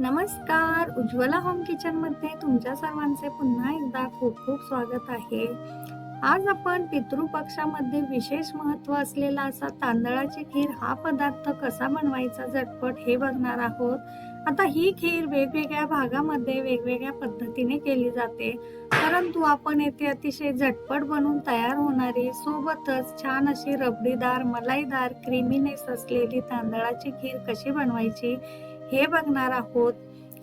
नमस्कार. उज्ज्वला होम किचनमध्ये तुमच्या सर्वांचे पुन्हा एकदा खूप खूप स्वागत आहे. आज आपण पितृपक्षामध्ये विशेष महत्त्व असलेला असा तांदळाची खीर हा पदार्थ कसा बनवायचा झटपट हे बघणार आहोत. आता ही खीर वेगवेगळ्या भागामध्ये वेगवेगळ्या पद्धतीने केली जाते. परंतु आपण येथे अतिशय झटपट बनून तयार होणारी सोबतच छान अशी रबडीदार मलाईदार क्रिमिनेस असलेली तांदळाची खीर कशी बनवायची? हे बघणार आहोत.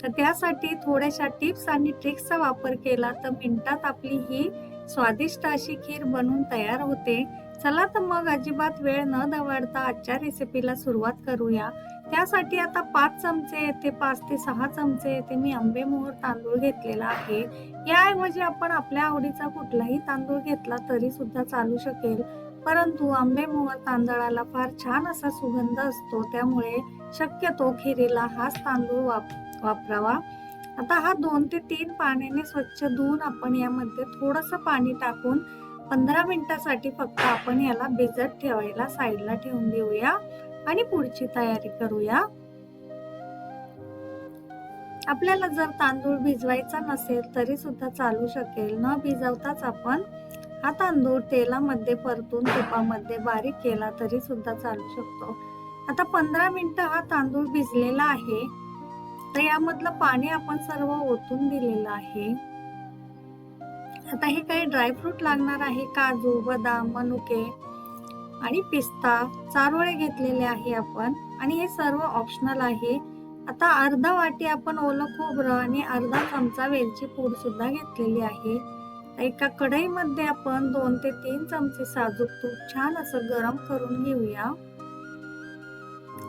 तर त्यासाठी थोड्याशा टिप्स आणि ट्रिक्सचा वापर केला तर मिनिटात आपली ही स्वादिष्ट अशी खीर बनून तयार होते. चला तर मग अजिबात वेळ न दवाडता आजच्या रेसिपीला सुरुवात करूया. त्यासाठी आता पाच चमचे येते पाच ते सहा चमचे येते. मी आंबेमोहर तांदूळ घेतलेला आहे. याऐवजी आपण आपल्या आवडीचा कुठलाही तांदूळ घेतला तरी सुद्धा चालू शकेल. परंतु आंबेमोहर तांदळाला फार छान असा सुगंध असतो त्यामुळे शक्यतो खिरीला हाच तांदूळ वाप वापरावा. आता हा दोन ते तीन पाण्याने स्वच्छ धुवून आपण यामध्ये थोडस पाणी टाकून पंधरा मिनिटासाठी फक्त आपण याला भिजत ठेवायला साईडला ठेवून देऊया आणि पुढची तयारी करूया. आपल्याला जर तांदूळ भिजवायचा नसेल तरी सुद्धा चालू शकेल. न भिजवताच आपण हा तांदूळ तेलामध्ये परतून तुपामध्ये बारीक केला तरी सुद्धा चालू शकतो. आता पंधरा मिनिटं हा तांदूळ भिजलेला आहे. तर यामधलं पाणी आपण सर्व ओतून दिलेलं आहे. आता हे काही ड्रायफ्रूट लागणार आहे. काजू बदाम मनुके आणि पिस्ता चारोळे घेतलेले आहे आपण. आणि हे सर्व ऑप्शनल आहे. आता अर्धा वाटी आपण ओलं खोबरं आणि अर्धा चमचा वेलची पूड सुद्धा घेतलेली आहे. एका कढईमध्ये आपण दोन ते तीन चमचे साजूक तूप छान असं गरम करून घेऊया.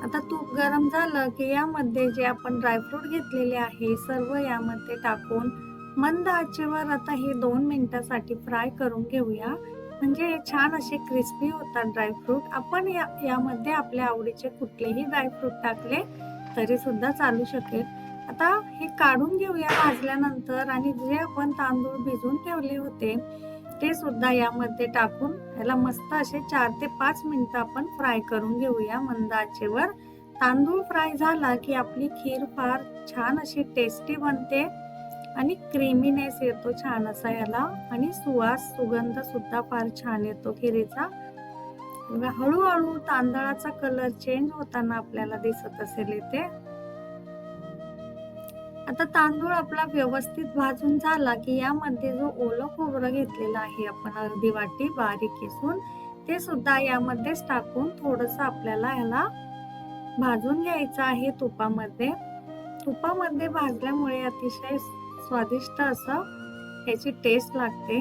आता तूप गरम झालं की यामध्ये जे आपण ड्रायफ्रूट घेतलेले आहे सर्व यामध्ये टाकून मंद आचेवर आता हे दोन मिनिटासाठी फ्राय करून घेऊया. म्हणजे हे छान असे क्रिस्पी होतात ड्रायफ्रूट आपण या यामध्ये आपल्या आवडीचे कुठलेही ड्रायफ्रूट टाकले तरी सुद्धा चालू शकेल. आता हे काढून घेऊया भाजल्यानंतर आणि जे आपण तांदूळ भिजून ठेवले होते ते सुद्धा यामध्ये टाकून याला मस्त असे चार ते पाच मिनिटं आपण फ्राय करून घेऊया मंद आचेवर तांदूळ फ्राय झाला की आपली खीर फार छान अशी टेस्टी बनते आणि क्रीमीनेस येतो छान असा याला आणि सुवास सुगंध सुद्धा फार छान येतो खिरीचा. हळूहळू तांदळाचा कलर चेंज होताना आपल्याला दिसत असेल इथे. आता तांदूळ आपला व्यवस्थित भाजून झाला की यामध्ये जो ओलं खोबरं घेतलेलं आहे आपण अर्धी वाटी बारीक किसून ते सुद्धा यामध्येच टाकून थोडस आपल्याला याला भाजून घ्यायचं आहे तुपामध्ये. तुपामध्ये भाजल्यामुळे अतिशय स्वादिष्ट असं याची टेस्ट लागते.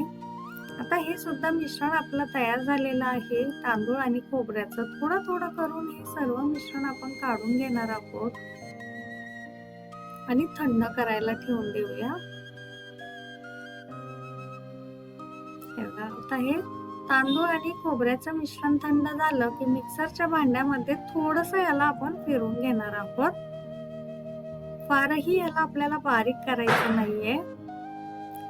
आता हे सुद्धा मिश्रण आपलं तयार झालेलं आहे तांदूळ आणि खोबऱ्याचं. थोडं थोडं करून हे सर्व मिश्रण आपण काढून घेणार आहोत. आणि थंड करायला ठेवून देऊया. आता हे तांदूळ आणि खोबऱ्याचं मिश्रण थंड झालं की मिक्सरच्या भांड्यामध्ये थोडस याला आपण फिरून घेणार आहोत. फारही याला आपल्याला बारीक करायचं नाहीये.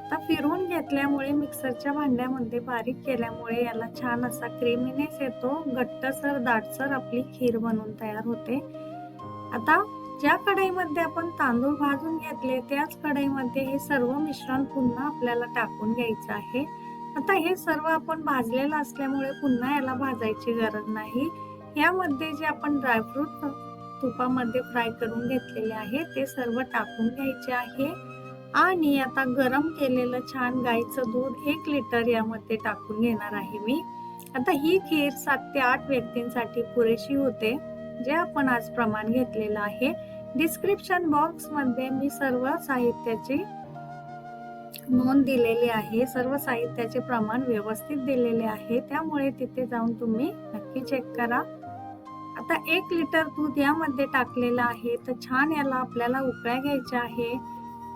आता फिरून घेतल्यामुळे मिक्सरच्या भांड्यामध्ये बारीक केल्यामुळे याला छान असा क्रेमिनेस येतो घट्टसर दाटसर आपली खीर बनून तयार होते. आता ज्या कढईमध्ये आपण तांदूळ भाजून घेतले त्याच कढईमध्ये हे सर्व मिश्रण पुन्हा आपल्याला टाकून घ्यायचं आहे. आता हे सर्व आपण भाजलेलं असल्यामुळे पुन्हा याला भाजायची गरज नाही. यामध्ये जे आपण ड्रायफ्रूट तुपामध्ये फ्राय करून घेतलेले आहे ते सर्व टाकून घ्यायचे आहे. आणि आता गरम केलेलं छान गाईचं दूध एक लिटर यामध्ये टाकून घेणार आहे मी. आता ही खीर सात ते आठ व्यक्तींसाठी पुरेशी होते जे आपण आज प्रमाण घेतलेलं आहे. डिस्क्रिप्शन बॉक्समध्ये मी सर्व साहित्याची नोंद दिलेली आहे. सर्व साहित्याचे प्रमाण व्यवस्थित दिलेले आहे. त्यामुळे तिथे जाऊन तुम्ही नक्की चेक करा. आता एक लिटर दूध यामध्ये टाकलेलं आहे. तर छान याला आपल्याला उकळ्या घ्यायच्या आहे.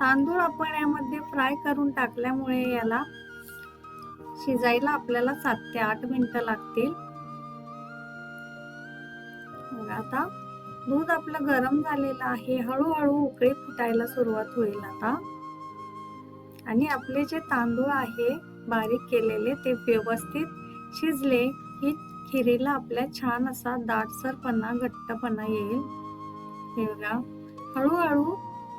तांदूळ आपण यामध्ये फ्राय करून टाकल्यामुळे याला शिजायला आपल्याला सात ते आठ मिनिटं लागतील. आता. दूध आपलं गरम झालेलं आहे. हळूहळू उकळी फुटायला सुरुवात होईल आता. आणि आपले जे तांदूळ आहे बारीक केलेले ते व्यवस्थित शिजले की खिरीला आपल्या छान असा दाटसरपणा घट्टपणा येईल. हे बघा. हळूहळू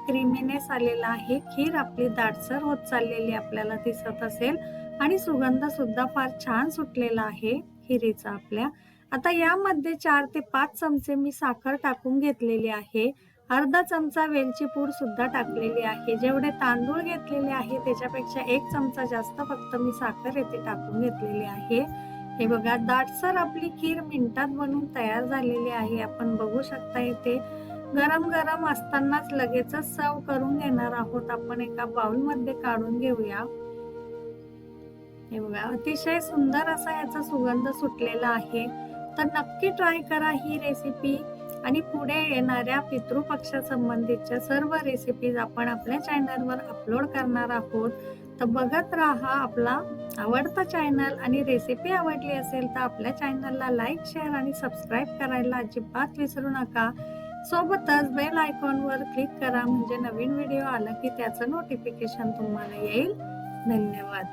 क्रीमीनेस आलेला आहे. खीर आपली दाटसर होत चाललेली आपल्याला दिसत असेल. आणि सुगंध सुद्धा फार छान सुटलेला आहे खिरीचा आपल्या. आता यामध्ये चार ते पाच चमचे मी साखर टाकून घेतलेली आहे. अर्धा चमचा वेलची पूड सुद्धा टाकलेली आहे. जेवढे तांदूळ घेतलेले आहे त्याच्यापेक्षा एक चमचा जास्त फक्त मी साखर येथे टाकून घेतलेली आहे. हे बघा दाटसर आपली खीर मिनिटात बनवून तयार झालेली आहे. आपण बघू शकता येते गरम गरम असतानाच लगेचच सर्व करून घेणार आहोत. आपण एका बाउलमध्ये काढून घेऊया. हे बघा अतिशय सुंदर असा याचा सुगंध सुटलेला आहे. तर नक्की ट्राय करा ही रेसिपी आणि पुढे येणाऱ्या पितृपक्षासंबंधीच्या सर्व रेसिपीज आपण आपल्या चॅनलवर अपलोड करणार आहोत. तर बघत राहा आपला आवडता चॅनल आणि रेसिपी आवडली असेल तर आपल्या चॅनलला लाईक शेअर आणि सबस्क्राईब करायला अजिबात विसरू नका. सोबतच बेल आयकॉनवर क्लिक करा म्हणजे नवीन व्हिडिओ आला की त्याचं नोटिफिकेशन तुम्हाला येईल. धन्यवाद.